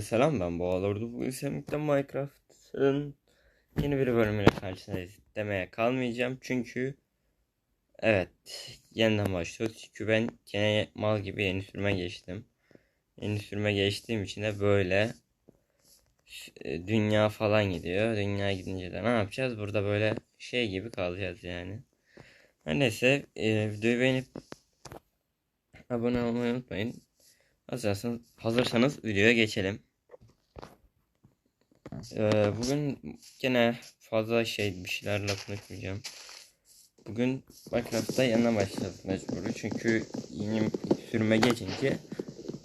Selam ben Boğalordu. Bugün seninle Minecraft'ın yeni bir bölümüyle karşınızdayız demeye kalmayacağım. Çünkü evet yeniden başlıyoruz. Çünkü ben gene mal gibi yeni sürüme geçtim. Yeni sürüme geçtiğim için de böyle e, dünya falan gidiyor. Dünya gidince de ne yapacağız? Burada böyle şey gibi kalacağız yani. Her neyse e, videoyu beğenip abone olmayı unutmayın. Hazırsanız, hazırsanız videoya geçelim. Ee, bugün gene fazla şey bir şeylerle konuşmayacağım. Bugün Minecraft'ta yanına başladık mecburi. Çünkü yeni sürüme geçince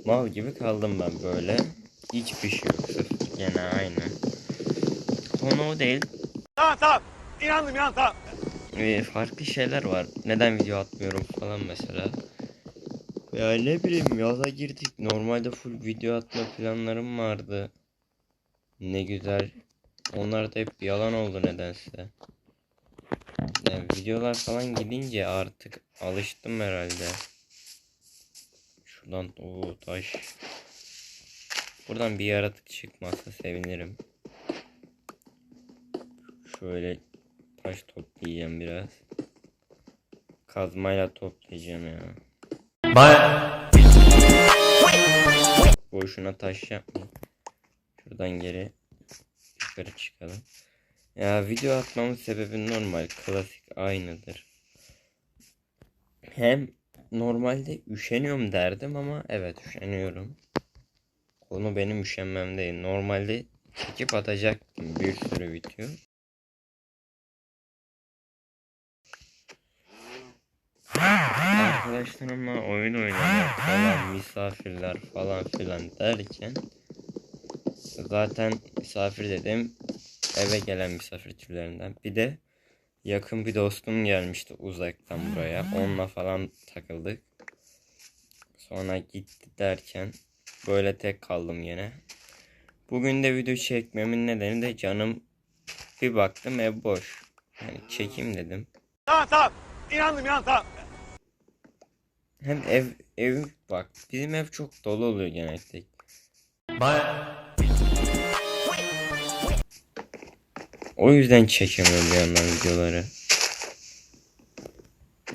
mal gibi kaldım ben böyle. Hiçbir şey yok. Sırf gene aynı. Konu o değil. Tamam tamam. İnandım inan tamam. Ee, farklı şeyler var. Neden video atmıyorum falan mesela. Ya ne bileyim yaza girdik. Normalde full video atma planlarım vardı. Ne güzel. Onlar da hep yalan oldu nedense. Yani videolar falan gidince artık alıştım herhalde. Şuradan o taş. Buradan bir yaratık çıkmazsa sevinirim. Şöyle taş toplayacağım biraz. Kazmayla toplayacağım ya. Boşuna taş yapmayın. Şuradan geri yukarı çıkalım. Ya video atmamın sebebi normal. Klasik aynıdır. Hem normalde üşeniyorum derdim ama evet üşeniyorum. Konu benim üşenmem değil. Normalde çekip atacaktım bir sürü video. Arkadaşlarımla oyun oynamak falan misafirler falan filan derken zaten misafir dedim. Eve gelen misafir türlerinden. Bir de yakın bir dostum gelmişti uzaktan buraya. Onunla falan takıldık. Sonra gitti derken böyle tek kaldım yine. Bugün de video çekmemin nedeni de canım bir baktım ev boş. Yani çekeyim dedim. Tamam tamam. İnandım inan tamam. Hem ev ev bak bizim ev çok dolu oluyor genellikle. O yüzden çekemiyorum bir yandan videoları.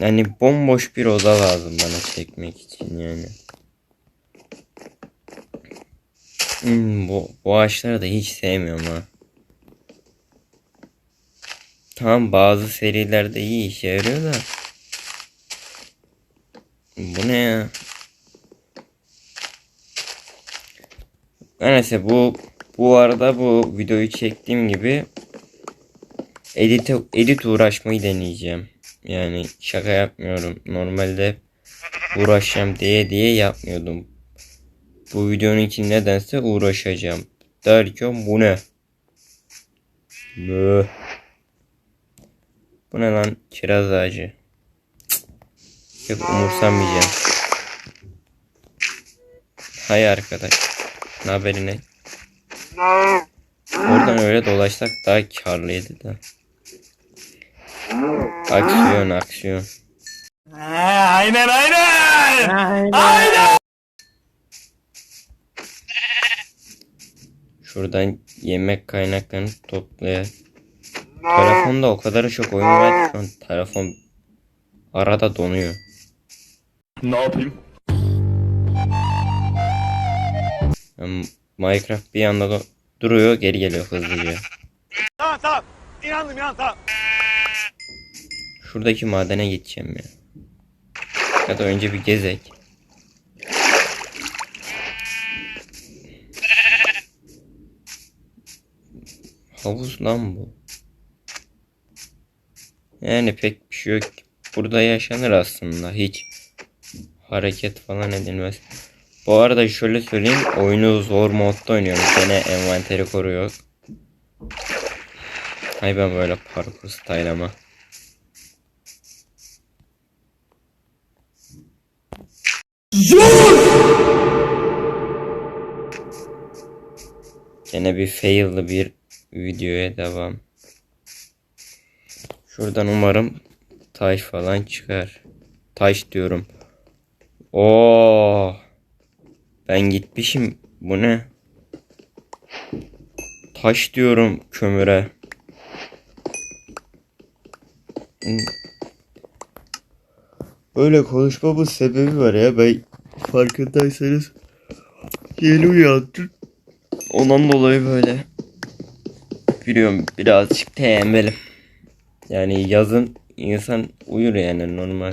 Yani bomboş bir oda lazım bana çekmek için yani. Hmm, bu, bu ağaçları da hiç sevmiyorum ha. Tamam bazı serilerde iyi işe yarıyor da. Bu ne ya? Neyse bu bu arada bu videoyu çektiğim gibi edit edit uğraşmayı deneyeceğim. Yani şaka yapmıyorum. Normalde uğraşacağım diye diye yapmıyordum. Bu videonun için nedense uğraşacağım. Derken bu ne? Böh. Bu ne lan? Kiraz ağacı. Yok umursamayacağım. Hay arkadaş. Ne haberine? Oradan öyle dolaşsak daha karlıydı da. Aksiyon aksiyon. aynen aynen. Aynen. Şuradan yemek kaynaklarını toplayalım. Telefonda o kadar çok oyun var ki telefon arada donuyor. Ne yapayım? Yani Minecraft bir anda da duruyor geri geliyor hızlıca. Tamam tamam. İnandım inan tamam. Şuradaki madene gideceğim ya. Ya da önce bir gezek. Havuz lan bu. Yani pek bir şey yok. Burada yaşanır aslında. Hiç hareket falan edilmez. Bu arada şöyle söyleyeyim. Oyunu zor modda oynuyorum. Gene envanteri koruyor. Hay ben böyle parkur style ama. Gene bir fail'lı bir videoya devam. Şuradan umarım taş falan çıkar. Taş diyorum. Oo. Ben gitmişim. Bu ne? Taş diyorum kömüre. Öyle konuşmamın sebebi var ya ben farkındaysanız yeni uyandım. Ondan dolayı böyle biliyorum birazcık tembelim. Yani yazın insan uyur yani normal.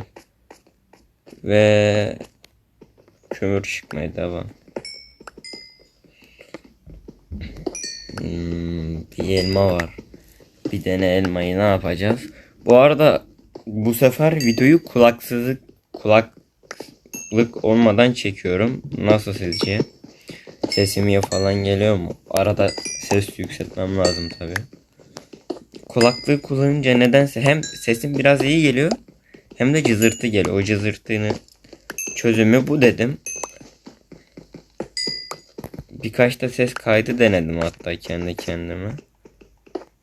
Ve kömür çıkmaya devam. Hmm, bir elma var. Bir tane elmayı ne yapacağız? Bu arada bu sefer videoyu kulaksızlık kulaklık olmadan çekiyorum. Nasıl sizce? Sesim ya falan geliyor mu? Arada ses yükseltmem lazım tabi. Kulaklığı kullanınca nedense hem sesim biraz iyi geliyor hem de cızırtı geliyor. O cızırtının çözümü bu dedim. Birkaç da ses kaydı denedim hatta kendi kendime.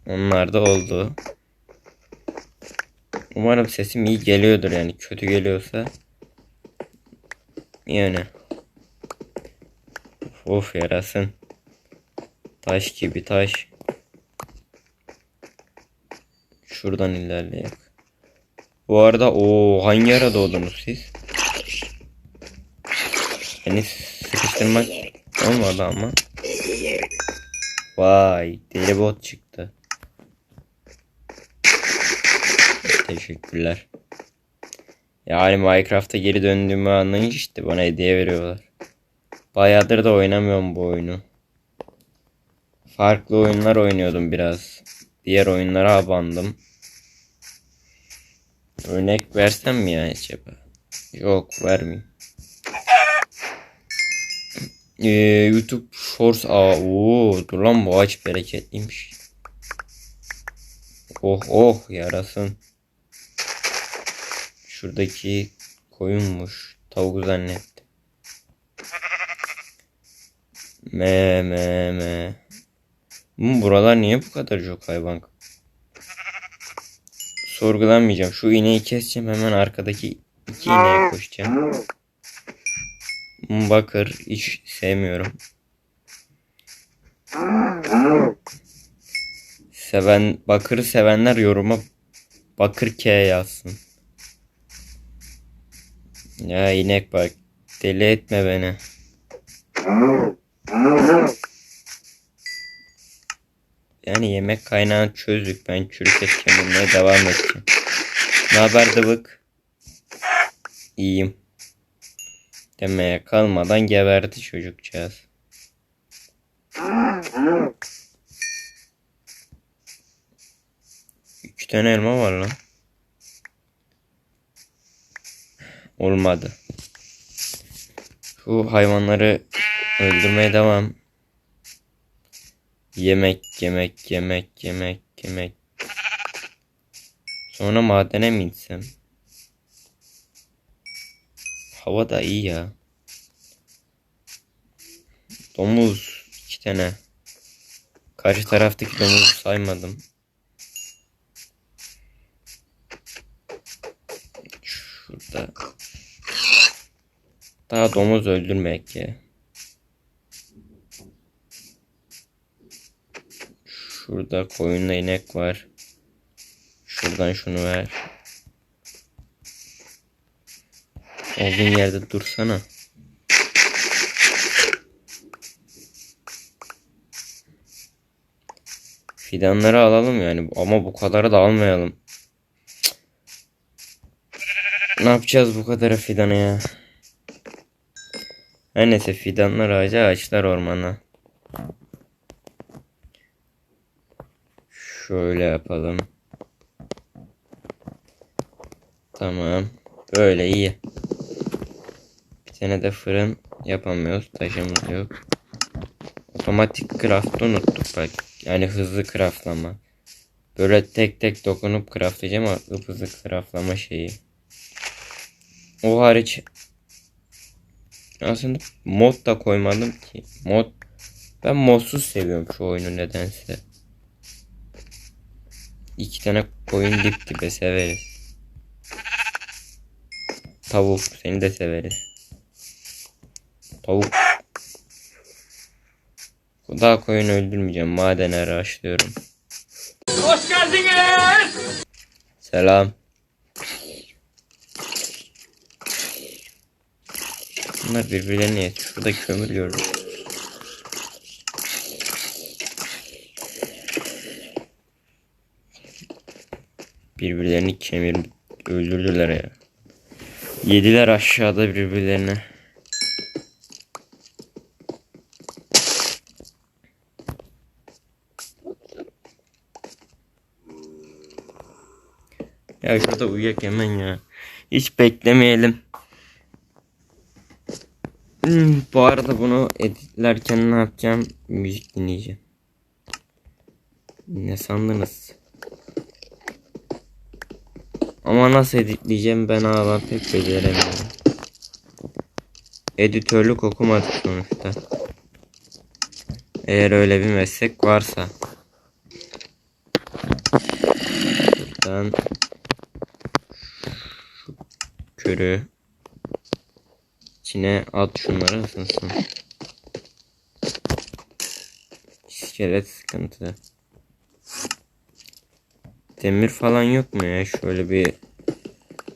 Onlar da oldu. Umarım sesim iyi geliyordur yani kötü geliyorsa yani. Of yarasın. Taş gibi taş. Şuradan ilerleyelim bu arada o hangi ara doğdunuz siz? Beni sıkıştırmak olmadı ama. Vay deli bot çıktı. Teşekkürler. Yani Minecraft'a geri döndüğümü anlayınca işte bana hediye veriyorlar. Bayağıdır da oynamıyorum bu oyunu. Farklı oyunlar oynuyordum biraz. Diğer oyunlara abandım. Örnek versem mi ya acaba? Yok vermeyeyim. Ee, YouTube Shorts aa oo, dur lan bu ağaç bereketliymiş. Oh oh yarasın. Şuradaki koyunmuş. Tavuk zannettim. Me me me. Bu buralar niye bu kadar çok hayvan? Sorgulanmayacağım. Şu ineği keseceğim. Hemen arkadaki iki ineğe koşacağım. Bakır hiç sevmiyorum. Seven bakırı sevenler yoruma bakır K yazsın. Ya inek bak deli etme beni. Yani yemek kaynağını çözdük. Ben çürük et kemirmeye devam edeceğim. Ne haber dıvık? İyiyim. Demeye kalmadan geberdi çocukcağız. İki tane elma var lan. Olmadı. Şu hayvanları öldürmeye devam. Yemek, yemek, yemek, yemek, yemek. Sonra madene mi gitsem? Hava da iyi ya. Domuz iki tane. Karşı taraftaki domuzu saymadım. Şurada. Daha domuz öldürmek ya. Şurada koyunla inek var. Şuradan şunu ver. Olduğun yerde dursana. Fidanları alalım yani ama bu kadarı da almayalım. Ne yapacağız bu kadar fidanı ya? Her neyse fidanlar ağacı ağaçlar ormana. Şöyle yapalım. Tamam. Böyle iyi. Bir tane de fırın yapamıyoruz. Taşımız yok. Otomatik craft'ı unuttuk bak. Yani hızlı craftlama. Böyle tek tek dokunup craftlayacağım ama hızlı craftlama şeyi. O hariç aslında mod da koymadım ki. Mod ben modsuz seviyorum şu oyunu nedense. İki tane koyun dip dibe severiz. Tavuk seni de severiz. Tavuk. daha koyun öldürmeyeceğim. Madene araştırıyorum. Hoş geldiniz. Selam. Bunlar birbirlerine yet. Şurada kömür gördüm. Birbirlerini kemir öldürdüler ya. Yediler aşağıda birbirlerine. Ya şurada uyuyak hemen ya. Hiç beklemeyelim. Hmm, bu arada bunu editlerken ne yapacağım? Müzik dinleyeceğim. Ne sandınız? Ama nasıl editleyeceğim ben hala pek beceremiyorum. Editörlük okumadık sonuçta. Eğer öyle bir meslek varsa. Buradan şu körü içine at şunları ısınsın. İskelet sıkıntı. Demir falan yok mu ya? Şöyle bir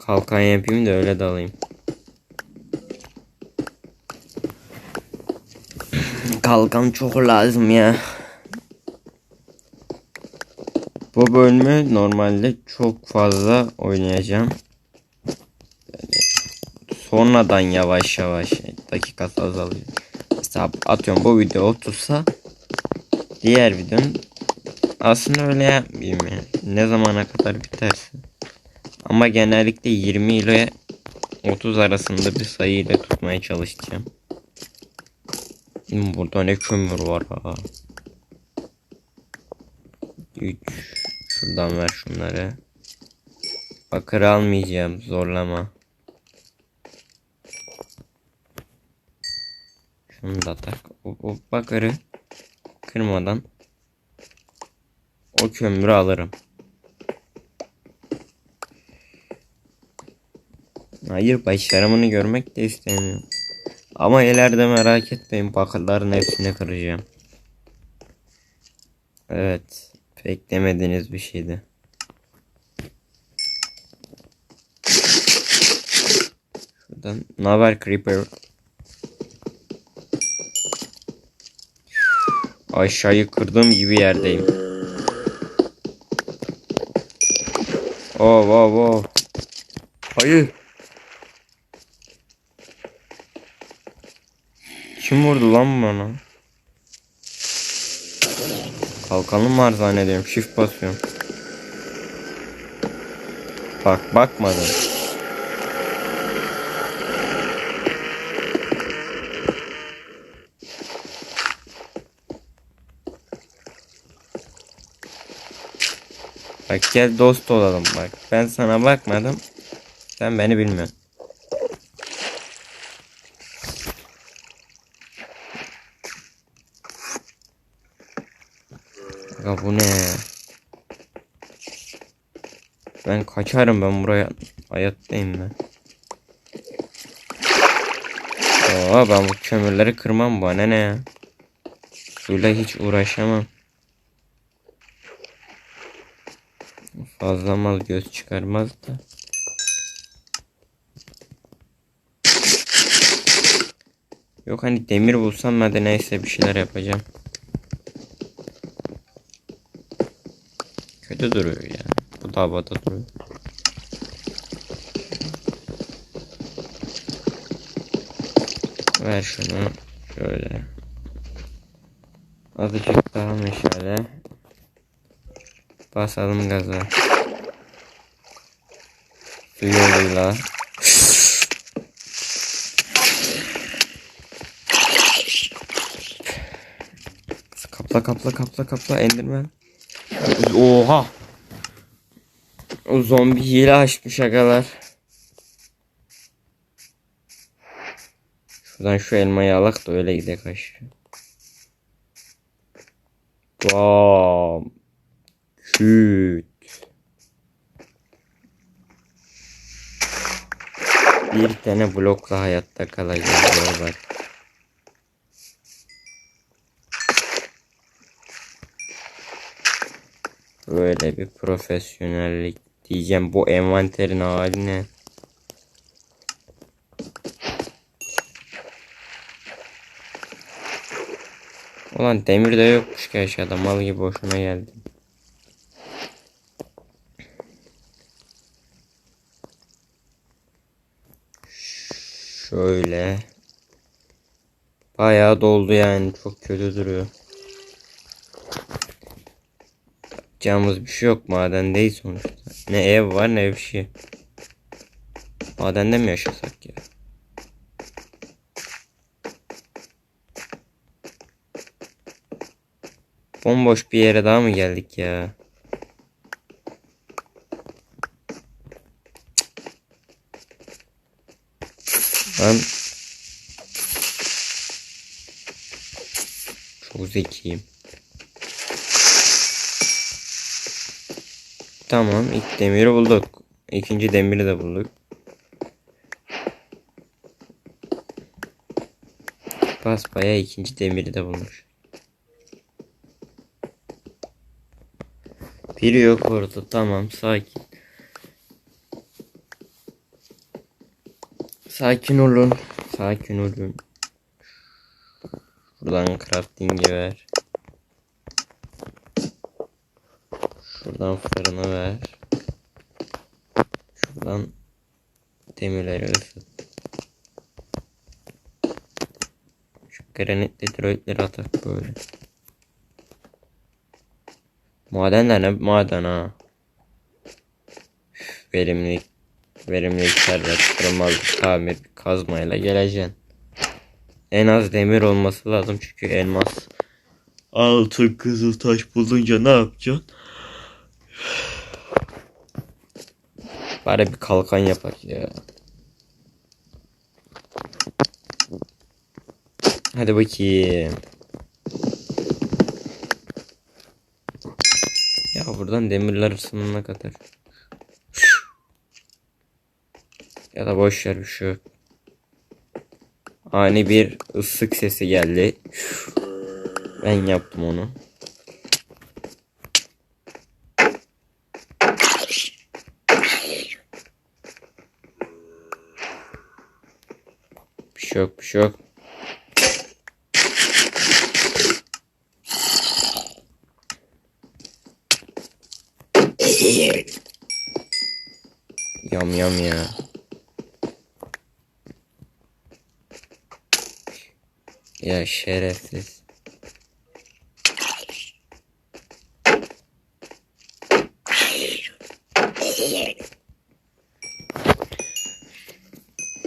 kalkan yapayım da öyle dalayım. Kalkan çok lazım ya. Bu bölümü normalde çok fazla oynayacağım. Sonradan yavaş yavaş dakikası azalıyor. Mesela atıyorum bu video 30'sa diğer videonun aslında öyle yapmayayım ya. Ne zamana kadar biterse. Ama genellikle 20 ile 30 arasında bir sayı ile tutmaya çalışacağım. Burada ne kömür var ha. 3 Şuradan ver şunları. Bakır almayacağım zorlama. Şunu da tak. O, bakırı kırmadan o kömürü alırım. Hayır başarımını görmek de istemiyorum. Ama ileride merak etmeyin bakırların hepsini kıracağım. Evet. Beklemediğiniz bir şeydi. Şuradan haber Creeper? Aşağıyı kırdığım gibi yerdeyim. Oh wow wow. Hayır. Kim vurdu lan bana? Kalkanım var zannediyorum. Shift basıyorum. Bak bakmadım. Bak gel dost olalım bak. Ben sana bakmadım. Sen beni bilmiyorsun. Ya bu ne? Ben kaçarım ben buraya hayattayım ben. Oo ben bu kömürleri kırmam bana ne ya? Suyla hiç uğraşamam. Fazla mal göz çıkarmaz da. Yok hani demir bulsam ben de neyse bir şeyler yapacağım. Kötü duruyor ya. Bu da havada duruyor. Ver şunu. Şöyle. Azıcık daha meşale. Basalım gaza. Su yoluyla. Kapla kapla kapla kapla Enderman. Oha. O zombi hile açmış agalar. Şuradan şu elmayı alak da öyle gidek aşağı. Bam. Küt. Bir tane blokla hayatta kalacağız bak. Böyle bir profesyonellik diyeceğim. Bu envanterin haline. Ulan demir de yokmuş ki aşağıda mal gibi boşuna geldim. Şöyle. Bayağı doldu yani. Çok kötü duruyor. Yapacağımız bir şey yok. Maden değil sonuçta. Ne ev var ne bir şey. Madende mi yaşasak ya? Bomboş bir yere daha mı geldik ya? Ben çok zekiyim. Tamam ilk demiri bulduk. İkinci demiri de bulduk. Basbaya ikinci demiri de bulmuş. Biri yok orada. Tamam sakin. Sakin olun. Sakin olun. Buradan crafting'i ver. Şuradan fırını ver. Şuradan demirleri ısıt. Şu granit detroitleri atak böyle. Madenler ne maden ha. Üf, Verimlilik verimlilik servet kırılmaz tamir kazmayla geleceksin. En az demir olması lazım çünkü elmas altın kızıl taş bulunca ne yapacaksın? Bari bir kalkan yapak ya. Hadi bakayım. Ya buradan demirler ısınana kadar. Ya da boş ver bir şey yok. Ani bir ıslık sesi geldi. Ben yaptım onu. Bir şey yok bir şey yok. Yam yam ya. Ya şerefsiz.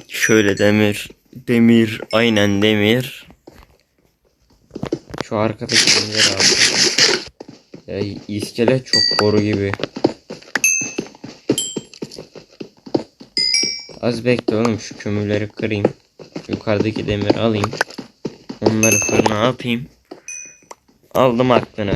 Şöyle demir. Demir. Aynen demir. Şu arkadaki demirleri aldım. Ya iskelet çok boru gibi. Az bekle oğlum şu kömürleri kırayım. Yukarıdaki demiri alayım. Onları fırına atayım. Aldım aklını.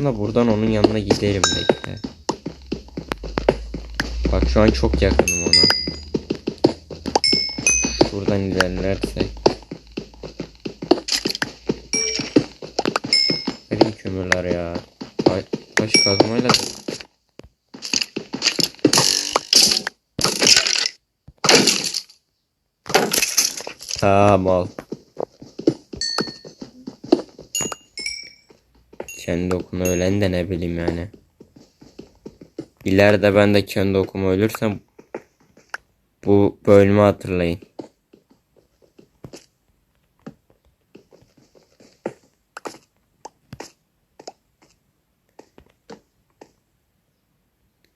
Aslında buradan onun yanına giderim bekle. Bak şu an çok yakınım ona. Buradan ilerlersek. Kendi okuma ölen de ne bileyim yani. İleride ben de kendi okuma ölürsem bu bölümü hatırlayın.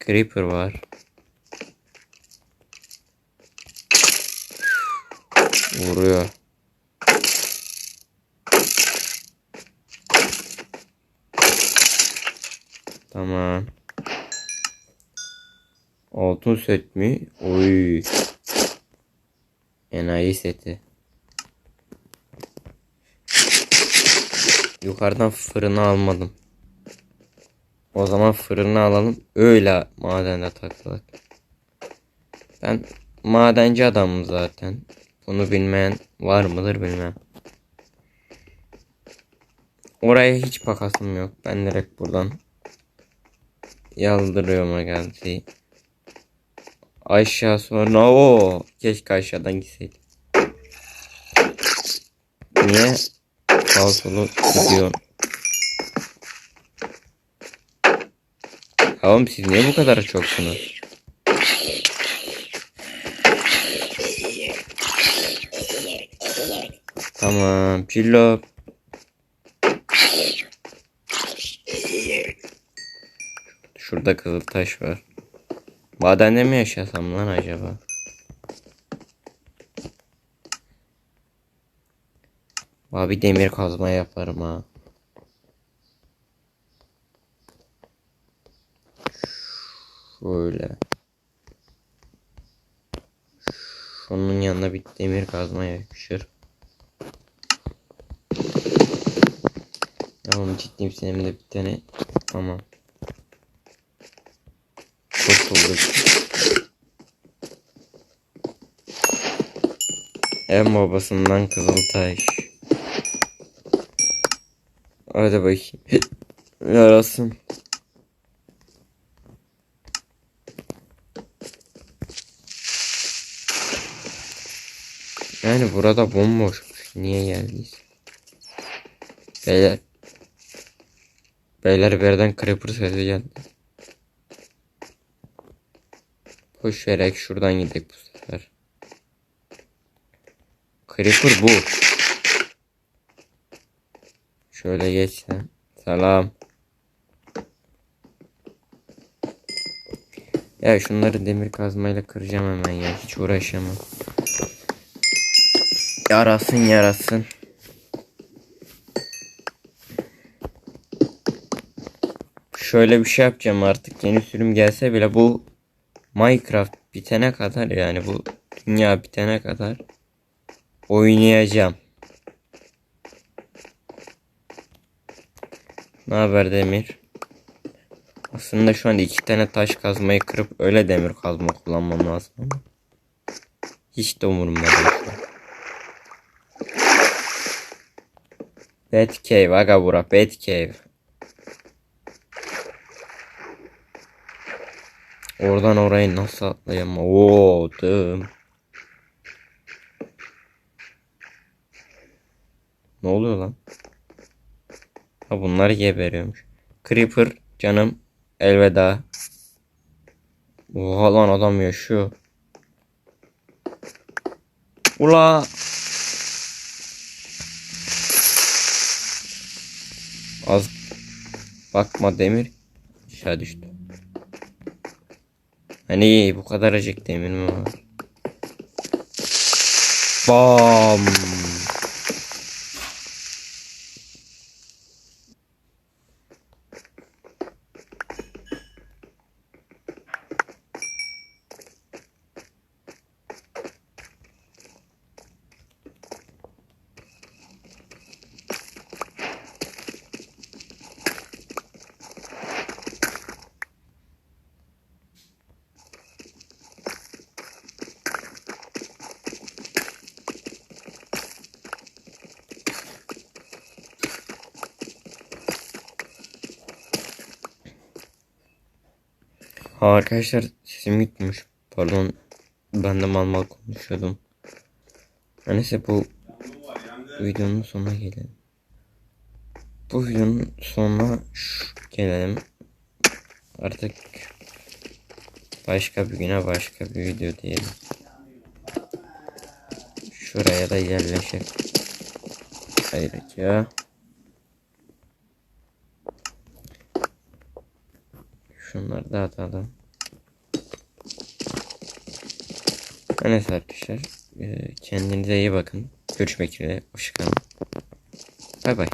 Creeper var. Vuruyor. Altın set mi? Oy. Enayi seti. Yukarıdan fırını almadım. O zaman fırını alalım. Öyle madende takılak. Ben madenci adamım zaten. Bunu bilmeyen var mıdır bilmem. Oraya hiç bakasım yok. Ben direkt buradan yaldırıyorum geldi. Aşağı sonra o keşke aşağıdan gitseydim. Niye sağ solu gidiyorsun? Oğlum siz niye bu kadar çoksunuz? Tamam, Cillo. Şurada kızıl taş var. Madende mi yaşasam lan acaba? Abi demir kazma yaparım ha. Şöyle. Şunun yanına bir demir kazma yakışır. Tamam ciddiyim senin de bir tane. Tamam. Kurtulduk. En babasından Kızıltaş. Hadi bakayım. Yarasın. Yani burada bomboş. Niye geldiyiz? Beyler. Beyler bir yerden creeper sesi geldi. Boş vererek şuradan gidelim bu sefer. Creeper bu. Şöyle geç sen. Selam. Ya şunları demir kazmayla kıracağım hemen ya. Hiç uğraşamam. Yarasın yarasın. Şöyle bir şey yapacağım artık. Yeni sürüm gelse bile bu Minecraft bitene kadar yani bu dünya bitene kadar oynayacağım. Ne haber Demir? Aslında şu anda iki tane taş kazmayı kırıp öyle demir kazma kullanmam lazım ama. Hiç de umurumda değil. Batcave aga bura Batcave. Oradan orayı nasıl atlayayım? Oo, dım. Ne oluyor lan? Ha bunlar geberiyormuş. Creeper canım elveda. Oha lan adam yaşıyor. Ula. Az bakma demir aşağı düştü. Hani bu kadar acık demir mi var? Bam. Arkadaşlar sesim gitmiş. Pardon. Ben de mal mal konuşuyordum. Neyse bu videonun sonuna gelelim. Bu videonun sonuna gelelim. Artık başka bir güne başka bir video diyelim. Şuraya da yerleşir. Ayrıca şunları da atalım. Arkadaşlar. eee, Kendinize iyi bakın. Görüşmek üzere. Hoşçakalın. Bay bay.